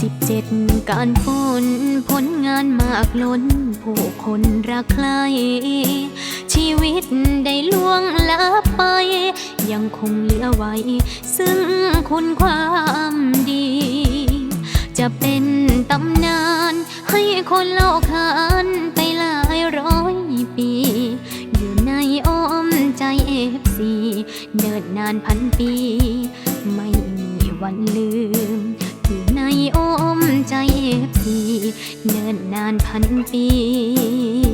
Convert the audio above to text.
สิบเจ็ดการฝนผลงานมากล้น ผู้คนรักใคร ชีวิตได้ล่วงลับไป ยังคงเหลือไว้ ซึ่งคุณความดี จะเป็นตำนาน ให้คนเล่าขานไปหลายร้อยปี อยู่ในอ้อมใจเอฟซีเนินนานพันปี ไม่มีวันลืม อ้อมใจเอฟซีเนิ่นนานพันปี